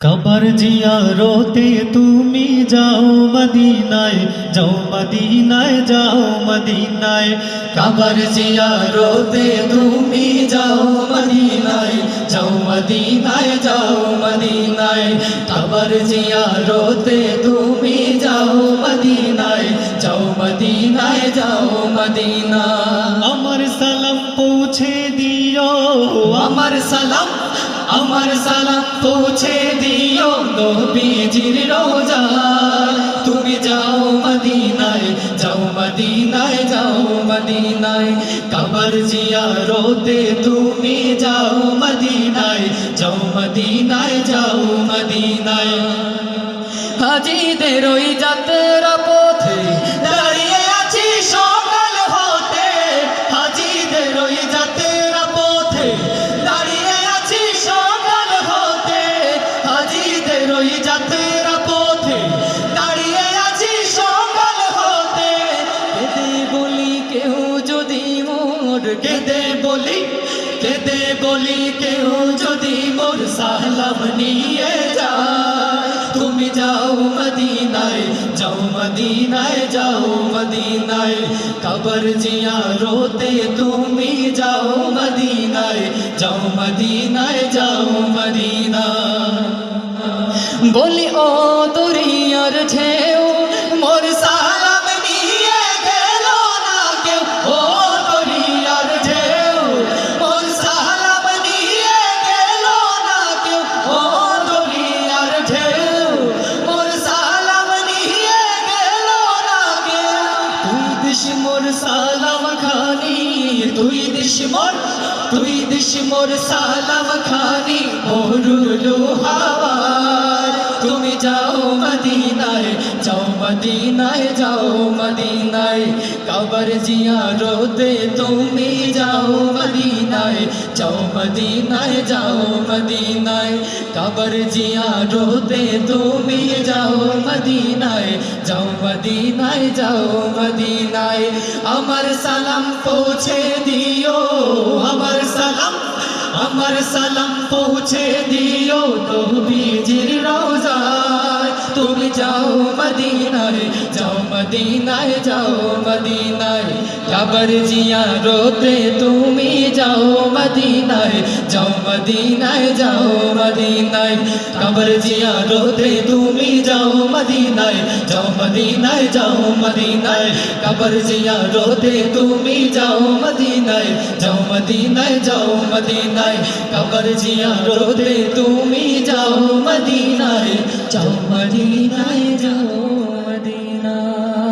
কবর জিয়ারতে তুমি যাও মদিনায় যাও মদিনায় যাও মদিনায়। কবর জিয়ারতে তুমি যাও মদিনায় যাও মদিনায় যাও মদিনায়। কবর জিয়ারতে তুমি যাও মদিনায় যাও মদিনায় যাও মদিনা আমার সালাম পৌঁছে দিও। আমার সালাম আমার সালাম পৌঁছে দিও নবীজির রোজা। তুমি যাও মদিনায় যাও মদিনায় যাও মদিনায়। কবর জিয়ারতে তুমি যাও মদিনায় যাও মদিনায় যাও মদিনায়। হাজিদের ওই যাত্রা কেঁদে বলি কেঁদে বলি কেউ যদি মোর সালাম নিয়ে যায়। তুমি যাও মদিনায় যাও মদিনায় যাও মদিনায়, কবর জিয়া রোতে তুমি যাও মদিনায় যাও মদিনায়, যাও মদিনা বলি, ও দরিয়ার ঢেউ তুই তুই দিস সালাম খানি মোরুলু হাওয়ার তুমি যাও মদিনায় যাও মদিনায় যাও মদিনায়। কবর জিয়া রোদে তুমি যাও মদিনায় যাও মদিনায় যাও মদিনায়। কবর জিয়া রোদে তুমি যাও মদিনায়। যাও মদিনায় যাও মদিনায়। আমার সালাম পৌঁছে দিও, আমার সালাম আমার সালাম পৌঁছে দিও। নবীজির যাও মদিনায় যাও মদিনায় যাও মদিনায় কবর জিয়া রোতে তুমি যাও মদিনায় যাও মদিনায় যাও মদিনায় কবর জিয়া রোতে তুমি যাও মদিনায় যাও মদিনায় যাও মদিনায় কবর জিয়া রোতে তুমি যাও মদিনায় যাও মদিনায় যাও মদিনায় কবর জিয়া রোতে তুমি 找不到一路。